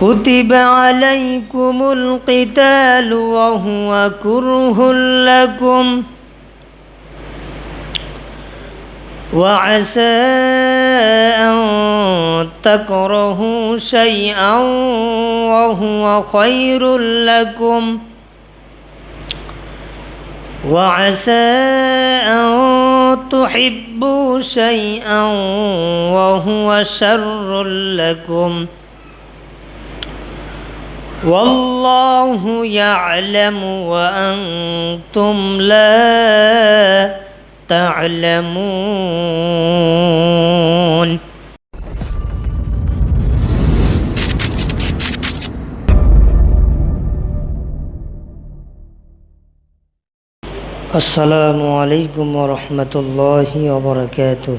كتب عليكم القتال وهو كره لكم وعسى أن تكرهوا شيئا وهو خير لكم وعسى أن تحبوا شيئا وهو شر لكم والله يعلم وأنتم لا تعلمون. السلام عليكم ورحمة الله وبركاته.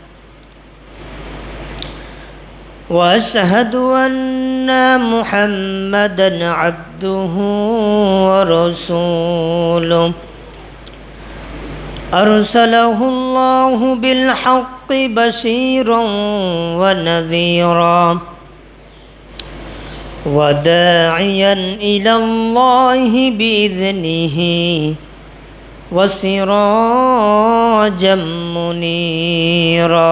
وأشهد أن محمدا عبده ورسوله. أرسله الله بالحق بشيرا ونذيرا. وداعيا إلى الله بإذنه وسراجا منيرا.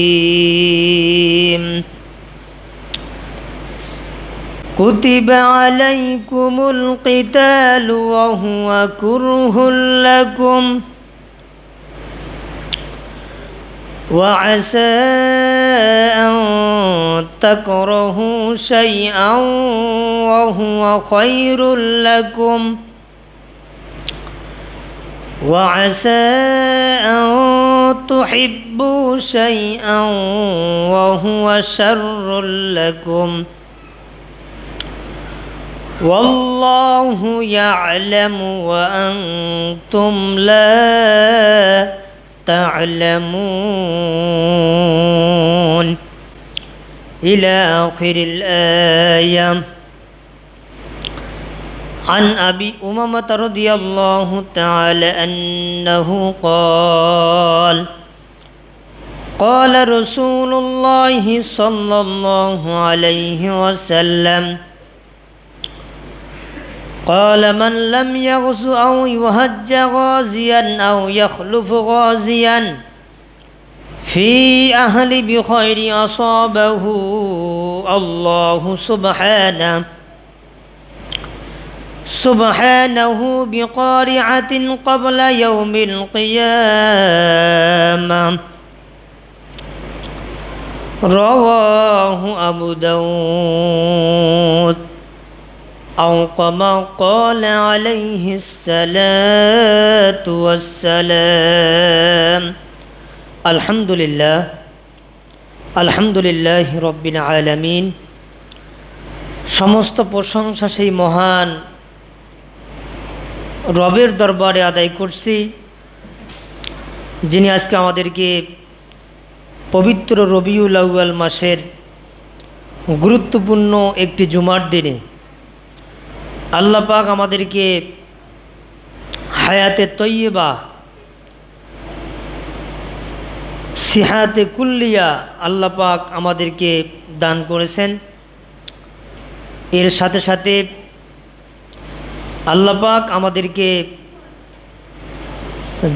كتب عليكم القتال وهو كره لكم وعسى أن تكرهوا شيئا وهو خير لكم وعسى أن تحبوا شيئا وهو شر لكم والله يعلم وأنتم لا تعلمون إلى آخر الآية عن أبي أمامة رضي الله تعالى أنه قال قال رسول الله صلى الله عليه وسلم قال من لم يغزو أو يهج غازيا أو يخلف غازيا في أهل بخير أصابه الله سبحانه سبحانه بقارعة قبل يوم القيامة. رواه أبو داود. أو كما قال عليه الصلاة والسلام الحمد لله الحمد لله رب العالمين সমস্ত প্রশংসা সেই মহান রবের দরবারে আদায় করছি যিনি আজকে আমাদেরকে পবিত্র রবিউল আউয়াল মাসের গুরুত্বপূর্ণ একটি জুমার দিনে আল্লাহ পাক আমাদেরকে হায়াতে তৈয়বা, সিহাতে কুল্লিয়া আল্লাহ পাক আমাদেরকে দান করেছেন। এর সাথে সাথে আল্লাহ পাক আমাদেরকে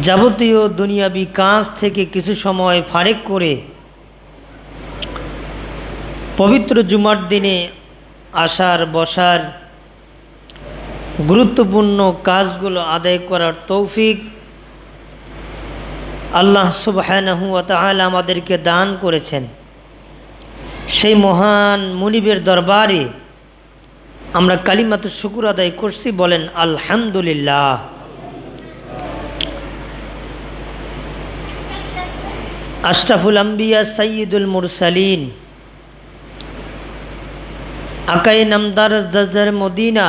যাবতীয় দুনিয়াবি কাজ থেকে কিছু সময় ফারেক করে পবিত্র জুমার দিনে আসার, বসার গুরুত্বপূর্ণ কাজগুলো আদায় করার তৌফিক আল্লাহ সুবাহানহু তাহলে আমাদেরকে দান করেছেন। সেই মহান মুনিবের দরবারে আমরা কালিমাত শুকুর আদায় করছি, বলেন আলহামদুলিল্লাহ। আশরাফুল আম্বিয়া সঈদুল মুরসালিন, আকাই নামদার মদিনা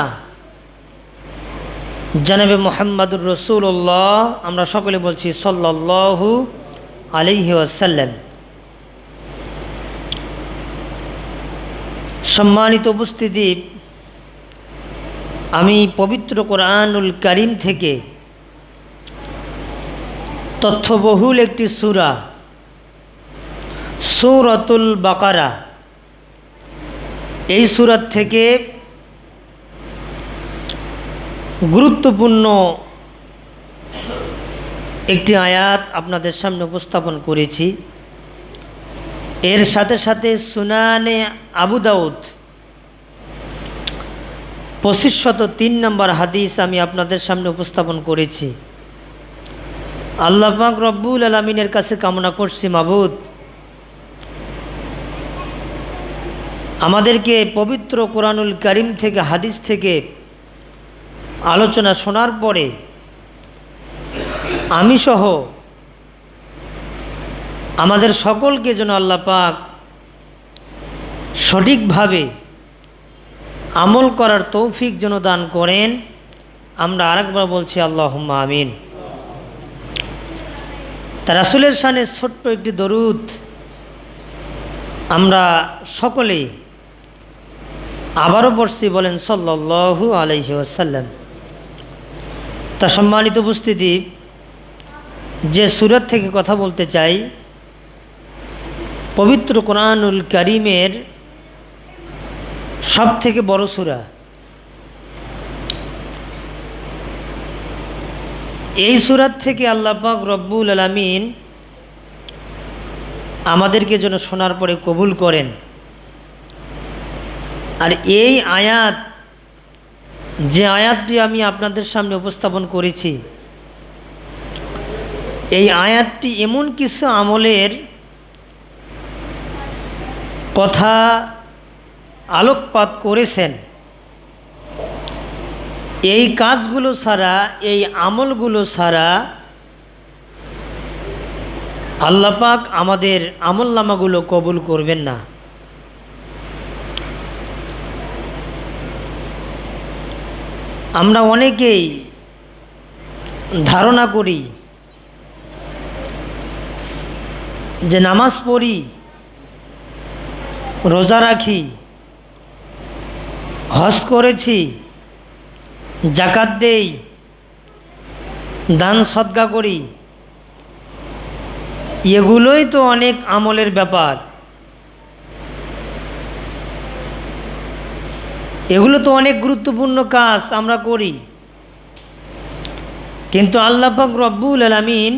জানাবে মোহাম্মদুর রসুল্লাহ আমরা সকলে বলছি সল্লাহু আলিহি ওয়াসাল্লাম। সম্মানিত উপস্থিতি, আমি পবিত্র কোরআনুল করিম থেকে তথ্যবহুল একটি সুরা, সৌরতুল বাকারা, এই সুরাত থেকে গুরুত্বপূর্ণ একটি আয়াত আপনাদের সামনে উপস্থাপন করেছি। এর সাথে সাথে সুনানে আবু দাউদ পঁচিশ শত তিন নম্বর হাদিস আমি আপনাদের সামনে উপস্থাপন করেছি। আল্লাহ পাক রব্বুল আলমিনের কাছে কামনা করছি মাবুদ। আমাদেরকে পবিত্র কোরআনুল করিম থেকে, হাদিস থেকে আলোচনা শোনার পরে আমি সহ আমাদের সকলকে যেন আল্লাহ পাক সঠিকভাবে আমল করার তৌফিক যেন দান করেন, আমরা আরেকবার বলছি আল্লাহ আমিন। তা রাসুলের সানে ছোট্ট একটি দরুদ আমরা সকলেই আবারও পড়ছি বলেন সল্লাহু আলহি আসাল্লাম তা সম্মানিত উপস্থিতি, যে সুরত থেকে কথা বলতে চাই, পবিত্র কোরআনুল করিমের সব থেকে বড় সুরা। এই সুরাত থেকে আল্লাহ পাক রব্বুল আলমিন আমাদেরকে যেন শোনার পরে কবুল করেন। আর এই আয়াত যে আয়াতটি আমি আপনাদের সামনে উপস্থাপন করেছি, এই আয়াতটি এমন কিছু আমলের কথা আলোকপাত করেছেন। এই কাজগুলো ছাড়া, এই আমলগুলো ছাড়া আল্লাপাক আমাদের আমলনামাগুলো কবুল করবেন না। আমরা অনেকেই ধারণা করি যে নামাজ পড়ি, রোজা রাখি, হজ করেছি, জাকাত দেই, দান সদ্গা করি, এগুলোই তো অনেক আমলের ব্যাপার। এগুলো তো অনেক গুরুত্বপূর্ণ কাজ আমরা করি। কিন্তু আল্লাপাক রব্বুল আলমিন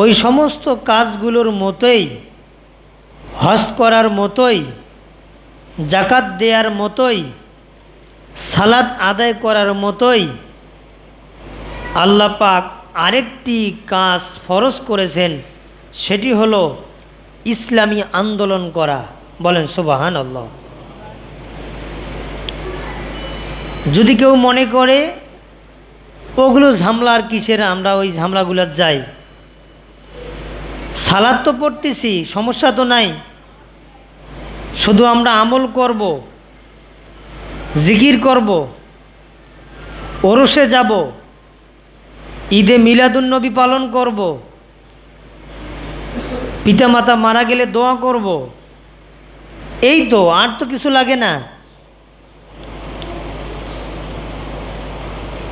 ওই সমস্ত কাজগুলোর মতোই, হজ করার মতোই জাকাত দেওয়ার মতোই সালাদ আদায় করার মতোই আল্লাহ পাক আরেকটি কাজ ফরজ করেছেন, সেটি হলো ইসলামী আন্দোলন করা। বলেন সুবাহান আল্লাহ যদি কেউ মনে করে, ওগুলো ঝামলার কিসের? আমরা ওই ঝামলাগুলোর যাই। সালাদ তো পড়তেছি, সমস্যা তো নাই। শুধু আমরা আমল করব, জিকির করব, ওরসে যাব, ঈদে মিলাদুন্নবী পালন করব, পিতামাতা মারা গেলে দোয়া করব। এই তো, আর তো কিছু লাগে না।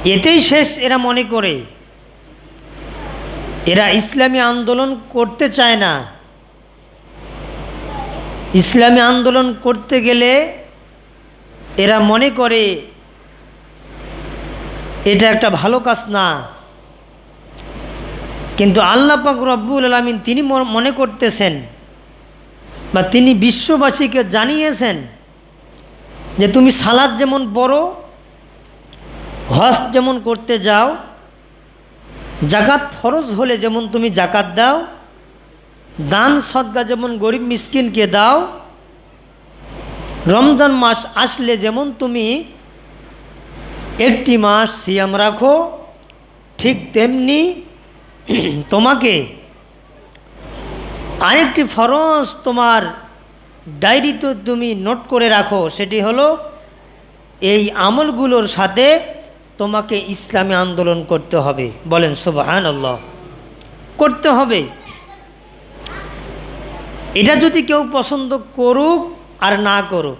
এতেই শেষ এরা মনে করে। এরা ইসলামী আন্দোলন করতে চায় না। ইসলামী আন্দোলন করতে গেলে এরা মনে করে, এটা একটা ভালো কাজ না। কিন্তু আল্লাহ পাক রব্বুল আলমিন তিনি মনে করতেছেন বা তিনি বিশ্ববাসীকে জানিয়েছেন যে তুমি সালাদ যেমন পড়ো হজ যেমন করতে যাও, জাকাত ফরজ হলে যেমন তুমি জাকাত দাও, দান সদ্গা যেমন গরিব মিসকিনকে দাও, রমজান মাস আসলে যেমন তুমি একটি মাস সিয়াম রাখো, ঠিক তেমনি তোমাকে আরেকটি ফরজ তোমার ডায়েরিতে তুমি নোট করে রাখো, সেটি হলো এই আমলগুলোর সাথে তোমাকে ইসলামী আন্দোলন করতে হবে। বলেন সুবাহান আল্লাহ করতে হবে। এটা যদি কেউ পছন্দ করুক আর না করুক,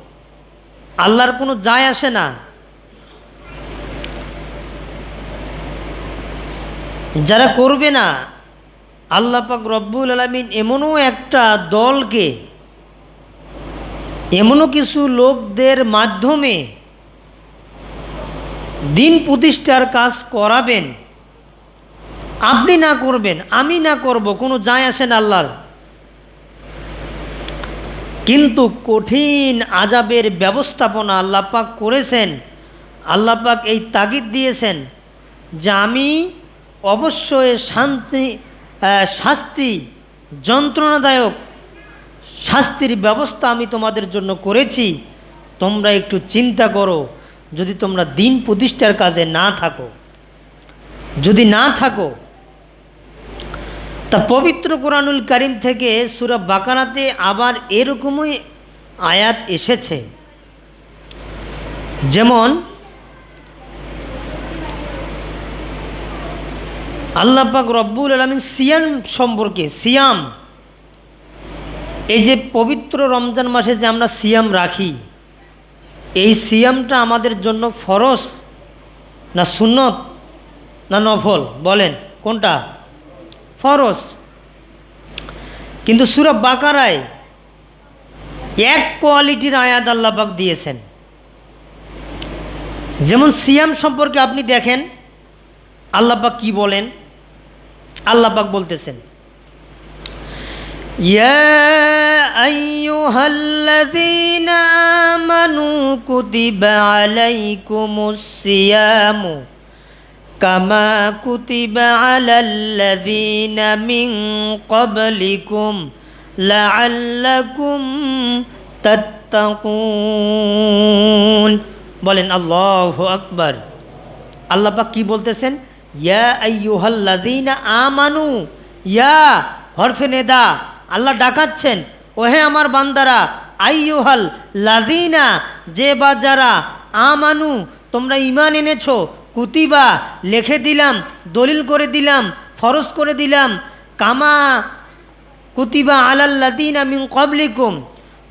আল্লাহর কোনো যায় আসে না। যারা করবে না, আল্লাহ পাক রব্বুল আলমিন এমনও একটা দলকে, এমনও কিছু লোকদের মাধ্যমে দিন প্রতিষ্ঠার কাজ করাবেন। আপনি না করবেন, আমি না করব, কোনো যায় আসেন আল্লাহর। কিন্তু কঠিন আজাবের ব্যবস্থাপনা আল্লাপাক করেছেন আল্লাপাক এই তাগিদ দিয়েছেন যে আমি অবশ্যই শান্তি শাস্তি, যন্ত্রণাদায়ক শাস্তির ব্যবস্থা আমি তোমাদের জন্য করেছি। তোমরা একটু চিন্তা করো। যদি তোমরা দিন প্রতিষ্ঠার কাজে না থাকো, যদি না থাকো, তা পবিত্র কোরআনুল করিম থেকে সুরা বাকারাতে আবার এরকমই আয়াত এসেছে। যেমন, আল্লাহ পাক রব্বুল আলমিন সিয়াম সম্পর্কে, সিয়াম, এই যে পবিত্র রমজান মাসে যে আমরা সিয়াম রাখি এই সিয়ামটা আমাদের জন্য ফরজ না সুন্নত না নফল? বলেন, কোনটা? ফরজ। কিন্তু সুরা বাকারায় এক কোয়ালিটির আয়াত আল্লাপাক দিয়েছেন। যেমন সিয়াম সম্পর্কে আপনি দেখেন আল্লাপাক কি বলেন? আল্লাপাক বলতেছেন يا أيها الذين آمنوا كتب عليكم الصيام كما كتب على الذين من قبلكم لعلكم تتقون বলেন আল্লাহ আকবার আল্লাহ পাক কি বলতেছেন ইয়া আইয়ুহাল্লাযীনা আমানু ইয়া হরফে নেদা আল্লাহ ডাকাচ্ছেন। ওহে আমার বান্দারা, আইয়ুহাল লাযীনা, যে বা যারা আমানু, তোমরা ইমান এনেছ, কুতিবা, লিখে দিলাম, দলিল করে দিলাম, ফরজ করে দিলাম, কামা কুতিবা আলাল্লাদিনা মিন কবলিকুম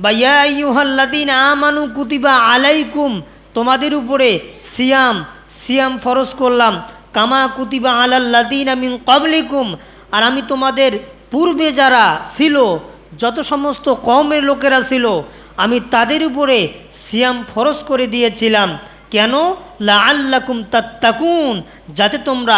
বা ইয়া আইয়ুহাল্লাদিনা আমানু কুতিবা আলাইকুম, তোমাদের উপরে সিয়াম সিয়াম ফরজ করলাম, কামা কুতিবা আলাল্লাদিনা মিন কবলিকুম আর আমি তোমাদের পূর্বে যারা ছিল, যত সমস্ত কমের লোকেরা ছিল, আমি তাদের উপরে সিয়াম ফরস করে দিয়েছিলাম। কেন? লা আল্লাকুম তাত্তাকুন, যাতে তোমরা